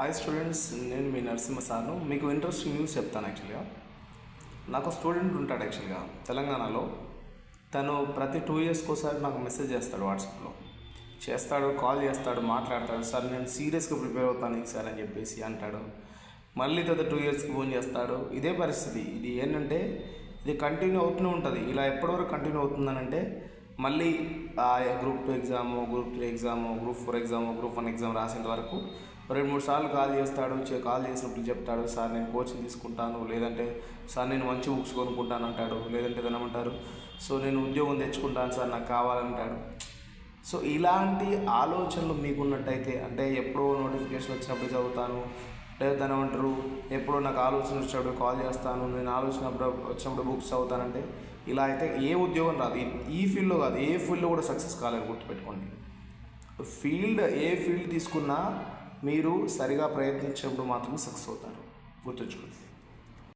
Hi students నేను మీ నరసింహ సార్ను. మీకు interesting news చెప్తాను యాక్చువల్గా నాకు స్టూడెంట్ ఉంటాడు యాక్చువల్గా తెలంగాణలో. తను ప్రతి టూ ఇయర్స్కి ఒకసారి నాకు మెసేజ్ చేస్తాడు వాట్సాప్లో చేస్తాడు కాల్ చేస్తాడు మాట్లాడతాడు. సార్ నేను సీరియస్గా ప్రిపేర్ అవుతాను సార్ అని చెప్పేసి అంటాడు. మళ్ళీ తర్వాత టూ ఇయర్స్కి ఫోన్ చేస్తాడు. ఇదే పరిస్థితి. ఇది ఏంటంటే ఇది కంటిన్యూ అవుతూనే ఉంటుంది. ఇలా ఎప్పటివరకు కంటిన్యూ అవుతుందనంటే మళ్ళీ ఆ group two exam group three exam group four exam group one exam రాసేంత వరకు రెండు మూడు సార్లు కాల్ చేస్తాడు కాల్ చేసినప్పుడు చెప్తాడు సార్ నేను కోచింగ్ తీసుకుంటాను లేదంటే సార్ నేను మంచి బుక్స్ కొనుక్కుంటాను అంటాడు లేదంటే ఏమంటారు సో నేను ఉద్యోగం తెచ్చుకుంటాను సార్ నాకు కావాలంటాడు. సో ఇలాంటి ఆలోచనలు మీకున్నట్టయితే అంటే ఎప్పుడో నోటిఫికేషన్ వచ్చినప్పుడు చదువుతాను లేదా దాని ఏమంటారు ఎప్పుడో నాకు ఆలోచన వచ్చినప్పుడు కాల్ చేస్తాను నేను ఆలోచనప్పుడు వచ్చినప్పుడు బుక్స్ చదువుతానంటే ఇలా అయితే ఏ ఉద్యోగం రాదు. ఈ- ఫీల్డ్లో కాదు ఏ ఫీల్డ్లో కూడా సక్సెస్ కాలేదు గుర్తుపెట్టుకోండి. ఫీల్డ్ ఏ ఫీల్డ్ తీసుకున్నా మీరు సరిగా ప్రయత్నించినప్పుడు మాత్రమే సక్సెస్ అవుతారు. గుర్తుంచుకోండి.